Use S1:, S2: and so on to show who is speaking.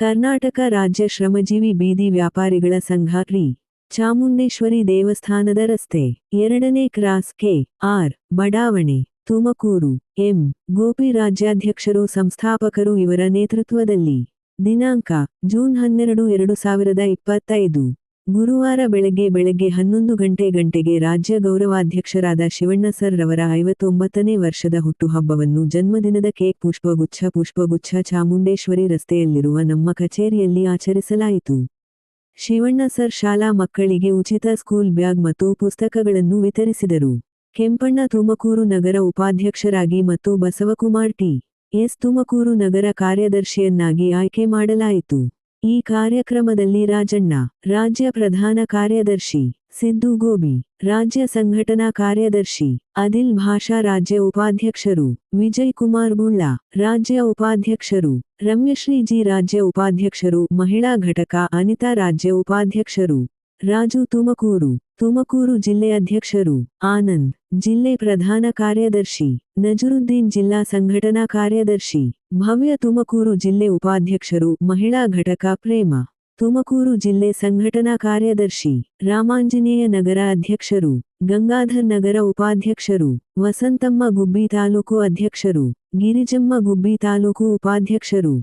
S1: ಕರ್ನಾಟಕ ರಾಜ್ಯ ಶ್ರಮಜೀವಿ ಬೀದಿ ವ್ಯಾಪಾರಿಗಳ ಸಂಘ ರಿ ಚಾಮುಂಡೇಶ್ವರಿ ದೇವಸ್ಥಾನದ ರಸ್ತೆ. ಎರಡನೇ ಕ್ರಾಸ್ ಕೆ. ಆರ್. ಬಡಾವಣೆ, ತುಮಕೂರು, ಎಂ. ಗೋಪಿ ರಾಜ್ಯಾಧ್ಯಕ್ಷರು ಸಂಸ್ಥಾಪಕರು ಇವರ ನೇತೃತ್ವದಲ್ಲಿ. ದಿನಾಂಕ, ಜೂನ್ ಹನ್ನೆರಡು, ಎರಡು ಸಾವಿರದ ಇಪ್ಪತ್ತೈದು. ಗುರುವಾರ ಬೆಳಗ್ಗೆ ಬೆಳಗ್ಗೆ ಹನ್ನೊಂದು ಗಂಟೆ ಗಂಟೆಗೆ ರಾಜ್ಯ ಗೌರವಾಧ್ಯಕ್ಷರಾದ ಶಿವಣ್ಣ ಸರ್ ರವರ ಐವತ್ತೊಂಬತ್ತನೇ ವರ್ಷದ ಹುಟ್ಟುಹಬ್ಬವನ್ನು ಜನ್ಮದಿನದ ಕೇಕ್ ಪುಷ್ಪಗುಚ್ಛ ಪುಷ್ಪಗುಚ್ಛ ಚಾಮುಂಡೇಶ್ವರಿ ರಸ್ತೆಯಲ್ಲಿರುವ ನಮ್ಮ ಕಚೇರಿಯಲ್ಲಿ ಆಚರಿಸಲಾಯಿತು. ಶಿವಣ್ಣ ಸರ್ ಶಾಲಾ ಮಕ್ಕಳಿಗೆ ಉಚಿತ ಸ್ಕೂಲ್ ಬ್ಯಾಗ್ ಮತ್ತು ಪುಸ್ತಕಗಳನ್ನು ವಿತರಿಸಿದರು. ಕೆಂಪಣ್ಣ ತುಮಕೂರು ನಗರ ಉಪಾಧ್ಯಕ್ಷರಾಗಿ ಮತ್ತು ಬಸವಕುಮಾರ್ ಟಿ. ಎಸ್. ತುಮಕೂರು ನಗರ ಕಾರ್ಯದರ್ಶಿಯನ್ನಾಗಿ ಆಯ್ಕೆ ಮಾಡಲಾಯಿತು. ಈ ಕಾರ್ಯಕ್ರಮದಲ್ಲಿ ರಾಜಣ್ಣ, ರಾಜ್ಯ ಪ್ರಧಾನ ಕಾರ್ಯದರ್ಶಿ ಸಿದ್ದು ಗೋಬಿ, ರಾಜ್ಯ ಸಂಘಟನಾ ಕಾರ್ಯದರ್ಶಿ ಅದಿಲ್ ಭಾಷಾ, ರಾಜ್ಯ ಉಪಾಧ್ಯಕ್ಷರು ವಿಜಯ್ ಕುಮಾರ್ ಬುಳ್ಳ, ರಾಜ್ಯ ಉಪಾಧ್ಯಕ್ಷರು ರಮ್ಯಶ್ರೀಜಿ, ರಾಜ್ಯ ಉಪಾಧ್ಯಕ್ಷರು ಮಹಿಳಾ ಘಟಕ ಅನಿತಾ, ರಾಜ್ಯ ಉಪಾಧ್ಯಕ್ಷರು ರಾಜು ತುಮಕೂರು ತುಮಕೂರು ಜಿಲ್ಲೆ ಅಧ್ಯಕ್ಷರು, ಆನಂದ್, ಜಿಲ್ಲೆ ಪ್ರಧಾನ ಕಾರ್ಯದರ್ಶಿ, ನಜರುದ್ದೀನ್ ಜಿಲ್ಲಾ ಸಂಘಟನಾ ಕಾರ್ಯದರ್ಶಿ, ಭವ್ಯ ತುಮಕೂರು ಜಿಲ್ಲೆ ಉಪಾಧ್ಯಕ್ಷರು, ಮಹಿಳಾ ಘಟಕ ಪ್ರೇಮ, ತುಮಕೂರು ಜಿಲ್ಲೆ ಸಂಘಟನಾ ಕಾರ್ಯದರ್ಶಿ, ರಾಮಾಂಜನೇಯ ನಗರ ಅಧ್ಯಕ್ಷರು, ಗಂಗಾಧರ್ ನಗರ ಉಪಾಧ್ಯಕ್ಷರು, ವಸಂತಮ್ಮ ಗುಬ್ಬಿ ತಾಲೂಕು ಅಧ್ಯಕ್ಷರು, ಗಿರಿಜಮ್ಮ ಗುಬ್ಬಿ ತಾಲೂಕು ಉಪಾಧ್ಯಕ್ಷರು.